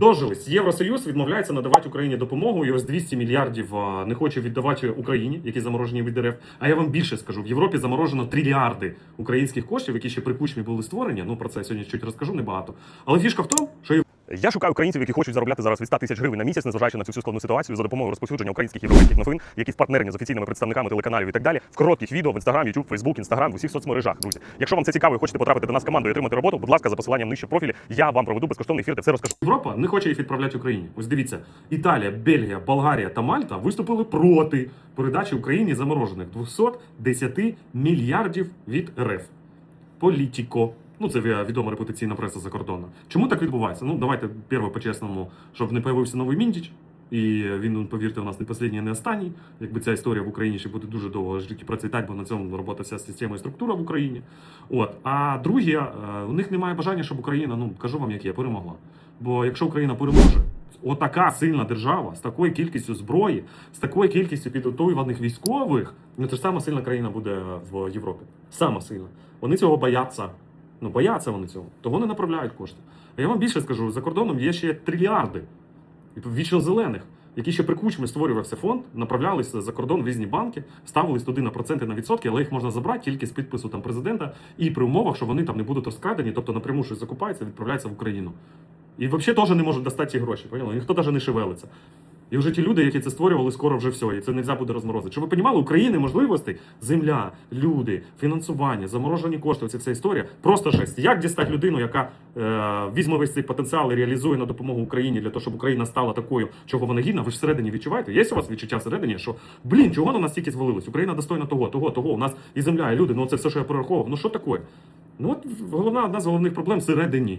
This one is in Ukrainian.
Дожились. Євросоюз відмовляється надавати Україні допомогу. І ось 200 мільярдів не хоче віддавати Україні, які заморожені від РФ. А я вам більше скажу: в Європі заморожено трильярди українських коштів, які ще при кучмі були створені. Ну про це я сьогодні чуть розкажу небагато. Але фішка в тому, що Я шукаю українців, які хочуть заробляти зараз від 100 тисяч гривень на місяць, незважаючи на цю всю складну ситуацію за допомогою розповсюдження українських європейських новин, які спартнерні з офіційними представниками телеканалів і так далі, в коротких відео в Instagram, YouTube, Facebook, Instagram, в усіх соцмережах, друзі. Якщо вам це цікаво і хочете потрапити до нас в команду і отримати роботу, будь ласка, за посиланням нижче профілі, я вам проведу безкоштовний ефір, де все розкажу. Європа не хоче їх відправляти Україні. Ось дивіться, Італія, Бельгія, Болгарія та Мальта виступили проти передачі Україні заморожених 210 мільярдів від РФ. Політіко. Ну, це відома репутаційна преса закордонна. Чому так відбувається? Ну, давайте перше по-чесному, щоб не появився новий Міндіч. І він, повірте, у нас не останній, не останній. Якби ця історія в Україні ще буде дуже довго жити процвітати, бо на цьому робота вся система і структура в Україні. От. А друге, е, у них немає бажання, щоб Україна, ну кажу вам, як є, перемогла. Бо якщо Україна переможе, отака сильна держава з такою кількістю зброї, з такою кількістю підготовлених військових, ну це ж сама сильна країна буде в Європі. Сама сильна. Вони цього бояться. Ну, бояться вони цього. Того не направляють кошти. А я вам більше скажу: за кордоном є ще трильярди вічно зелених, які ще при кучмі створювався фонд, направлялися за кордон в різні банки, ставились туди на проценти на відсотки, але їх можна забрати тільки з підпису там президента і при умовах, що вони там не будуть розкрадені, тобто напряму щось закупається, відправляється в Україну. І взагалі теж не можуть достати ці гроші. Поняли? Ніхто навіть не шевелиться. І вже ті люди, які це створювали, скоро вже все, і це не можна буде розморозити. Щоб ви розуміли, України можливостей, земля, люди, фінансування, заморожені кошти, оця вся історія просто жесть. Як дістати людину, яка е, візьме весь цей потенціал і реалізує на допомогу Україні для того, щоб Україна стала такою, чого вона гідна? Ви ж всередині відчуваєте? Є у вас відчуття всередині, що блін, чого на нас стільки звалилось? Україна достойна того, того, того. У нас і земля, і люди. Ну це все, що я перераховував. Ну що таке? Ну от головна одна з головних проблем всередині.